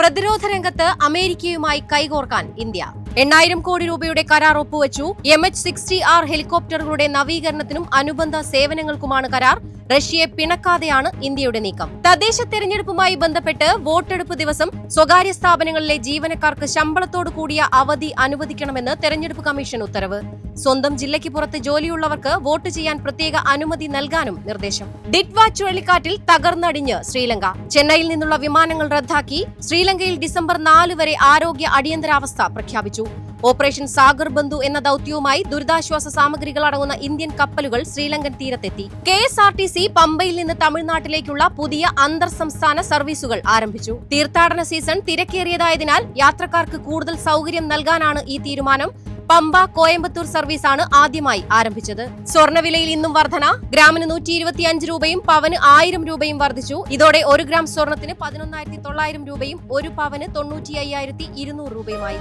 പ്രതിരോധ രംഗത്ത് അമേരിക്കയുമായി കൈകോർക്കാൻ ഇന്ത്യ. എണ്ണായിരം കോടി രൂപയുടെ കരാർ ഒപ്പുവച്ചു. എം എച്ച് സിക്സ്റ്റി ആർ ഹെലികോപ്റ്ററുകളുടെ നവീകരണത്തിനും അനുബന്ധ സേവനങ്ങൾക്കുമാണ് കരാർ. റഷ്യയെ പിണക്കാതെയാണ് ഇന്ത്യയുടെ നീക്കം. തദ്ദേശ തെരഞ്ഞെടുപ്പുമായി ബന്ധപ്പെട്ട് വോട്ടെടുപ്പ് ദിവസം സ്വകാര്യ സ്ഥാപനങ്ങളിലെ ജീവനക്കാർക്ക് ശമ്പളത്തോടു കൂടിയ അവധി അനുവദിക്കണമെന്ന് തെരഞ്ഞെടുപ്പ് കമ്മീഷൻ ഉത്തരവ്. സ്വന്തം ജില്ലയ്ക്ക് പുറത്ത് ജോലിയുള്ളവർക്ക് വോട്ട് ചെയ്യാൻ പ്രത്യേക അനുമതി നൽകാനും നിർദ്ദേശം. ഡിറ്റ്വ ചുഴലിക്കാറ്റിൽ തകർന്നടിഞ്ഞ് ശ്രീലങ്ക. ചെന്നൈയിൽ നിന്നുള്ള വിമാനങ്ങൾ റദ്ദാക്കി. ശ്രീലങ്കയിൽ ഡിസംബർ നാല് വരെ ആരോഗ്യ അടിയന്തരാവസ്ഥ പ്രഖ്യാപിച്ചു. ഓപ്പറേഷൻ സാഗർ ബന്ധു എന്ന ദൌത്യവുമായി ദുരിതാശ്വാസ സാമഗ്രികൾ അടങ്ങുന്ന ഇന്ത്യൻ കപ്പലുകൾ Sri Lankan തീരത്തെത്തി. K S R T C പമ്പയിൽ നിന്ന് തമിഴ്നാട്ടിലേക്കുള്ള പുതിയ അന്തർ സംസ്ഥാന സർവീസുകൾ ആരംഭിച്ചു. തീർത്ഥാടന സീസൺ തിരക്കേറിയതായതിനാൽ യാത്രക്കാർക്ക് കൂടുതൽ സൗകര്യം നൽകാനാണ് ഈ തീരുമാനം. പമ്പ കോയമ്പത്തൂർ സർവീസാണ് ആദ്യമായി ആരംഭിച്ചത്. സ്വർണവിലയിൽ ഇന്നും വർധന. ഗ്രാമിന് നൂറ്റി ഇരുപത്തിയഞ്ച് രൂപയും പവന് ആയിരം രൂപയും വർദ്ധിച്ചു. ഇതോടെ ഒരു ഗ്രാം സ്വർണത്തിന് പതിനൊന്നായിരത്തി തൊള്ളായിരം രൂപയും ഒരു പവന് തൊണ്ണൂറ്റി അയ്യായിരത്തി ഇരുന്നൂറ് രൂപയുമായി.